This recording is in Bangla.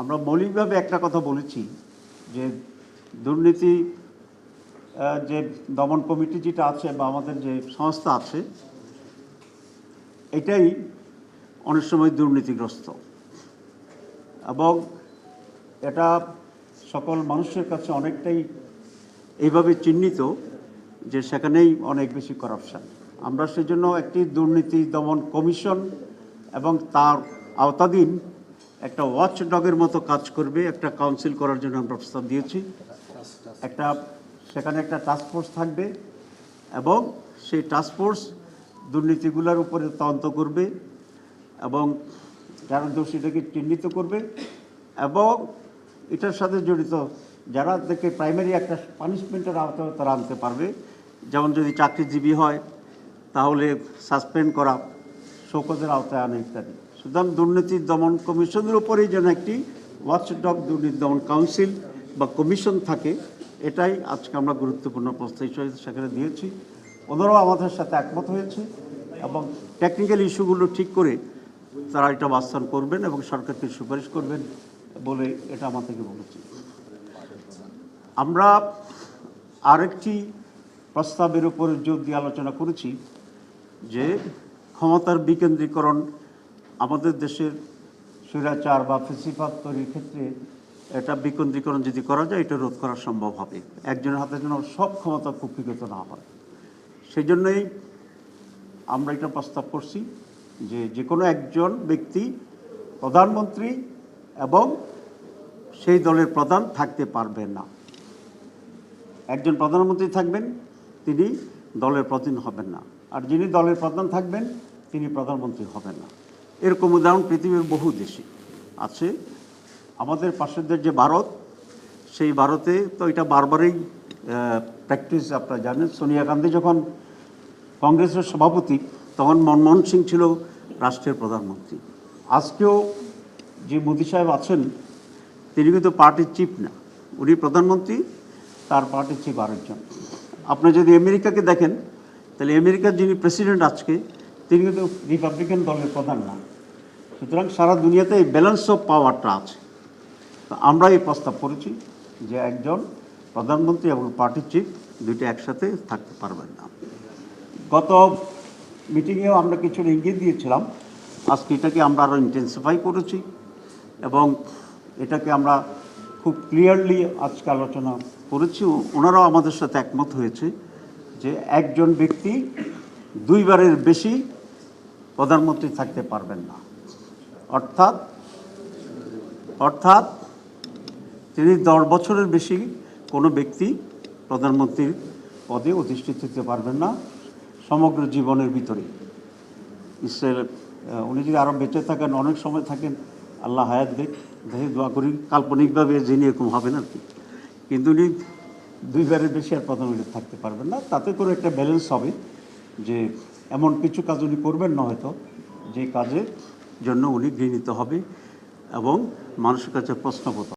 আমরা মৌলিকভাবে একটা কথা বলেছি যে দুর্নীতি যে দমন কমিটি যেটা আছে বা আমাদের যে সংস্থা আছে, এটাই অনেক সময় দুর্নীতিগ্রস্ত। এবং এটা সকল মানুষের কাছে অনেকটাই এইভাবে চিহ্নিত যে সেখানেই অনেক বেশি করাপশান। আমরা সেজন্য একটি দুর্নীতি দমন কমিশন এবং তার আওতাধীন একটা ওয়াচ ডগের মতো কাজ করবে, একটা কাউন্সিল করার জন্য আমরা প্রস্তাব দিয়েছি। একটা, সেখানে একটা টাস্ক ফোর্স থাকবে এবং সেই টাস্ক ফোর্স দুর্নীতিগুলোর উপরে তদন্ত করবে এবং যারা দোষীটাকে চিহ্নিত করবে এবং এটার সাথে জড়িত যারা থেকে প্রাইমারি একটা পানিশমেন্টের আওতায় তারা আনতে পারবে। যেমন যদি চাকরিজীবী হয়, তাহলে সাসপেন্ড করা, শোকজের আওতায় আনে ইত্যাদি। সুতরাং দুর্নীতি দমন কমিশনের উপরেই যেন একটি ওয়াচডগ দুর্নীতি দমন কাউন্সিল বা কমিশন থাকে, এটাই আজকে আমরা গুরুত্বপূর্ণ প্রস্তাব হিসেবে সেখানে দিয়েছি। ওনারাও আমাদের সাথে একমত হয়েছে এবং টেকনিক্যাল ইস্যুগুলো ঠিক করে তারা এটা বাস্তবায়ন করবেন এবং সরকারকে সুপারিশ করবেন বলে এটা আমাদেরকে বলেছে। আমরা আরেকটি প্রস্তাবের উপরে জোর দিয়ে আলোচনা করেছি যে ক্ষমতার বিকেন্দ্রীকরণ আমাদের দেশের স্বৈরাচার বা ফেসিফাত তৈরির ক্ষেত্রে এটা বিকেন্দ্রীকরণ যদি করা যায়, এটা রোধ করা সম্ভব হবে। একজনের হাতে যেন সব ক্ষমতা কুক্ষিগত না হয়। সেই জন্যই আমরা এটা প্রস্তাব করছি যে যে কোনো একজন ব্যক্তি, প্রধানমন্ত্রী এবং সেই দলের প্রধান থাকতে পারবেন না। একজন প্রধানমন্ত্রী থাকবেন, তিনি দলের প্রধান হবেন না। আর যিনি দলের প্রধান থাকবেন, তিনি প্রধানমন্ত্রী হবেন না। এরকম উদাহরণ পৃথিবীর বহু দেশে আছে। আমাদের পাশের যে ভারত, সেই ভারতে তো এটা বারবারই প্র্যাকটিস আপনারা জানেন, সোনিয়া গান্ধী যখন কংগ্রেসের সভাপতি, তখন মনমোহন সিং ছিল রাষ্ট্রের প্রধানমন্ত্রী। আজকেও যে মোদী সাহেব আছেন, তিনি কিন্তু পার্টির চিফ না। উনি প্রধানমন্ত্রী, তার পার্টির চিফ আরেকজন। আপনি যদি আমেরিকাকে দেখেন, তাহলে আমেরিকার যিনি প্রেসিডেন্ট আজকে, তিনি কিন্তু রিপাবলিকান দলের প্রধান না। সুতরাং সারা দুনিয়াতে এই ব্যালেন্স অফ পাওয়ারটা আছে। তো আমরা এই প্রস্তাব করেছি যে একজন প্রধানমন্ত্রী এবং পার্টি চিফ দুইটা একসাথে থাকতে পারবেন না। গত মিটিংয়েও আমরা কিছু ইঙ্গিত দিয়েছিলাম। আজকে এটাকে আমরা আরও ইন্টেন্সিফাই করেছি এবং এটাকে আমরা খুব ক্লিয়ারলি আজকে আলোচনা করেছি। ওনারাও আমাদের সাথে একমত হয়েছে যে একজন ব্যক্তি দুইবারের বেশি প্রধানমন্ত্রী থাকতে পারবেন না। অর্থাৎ অর্থাৎ তিনি দশ বছরের বেশি কোনো ব্যক্তি প্রধানমন্ত্রীর পদে অধিষ্ঠিত হতে পারবেন না সমগ্র জীবনের ভিতরে। আহ, উনি যদি আরও বেঁচে থাকেন অনেক সময় থাকেন আল্লাহ হায়াত দেখ দেখে দোয়া করি কাল্পনিকভাবে যিনি এরকম হবেন আর কি। কিন্তু উনি দুইবারের বেশি আর প্রধানমন্ত্রী থাকতে পারবেন না। তাতে করে একটা ব্যালেন্স হবে যে এমন কিছু কাজ উনি করবেন না হয়তো যে কাজের জন্য উনি গৃহীত হবে এবং মানুষের কাছে প্রশ্নবোধ।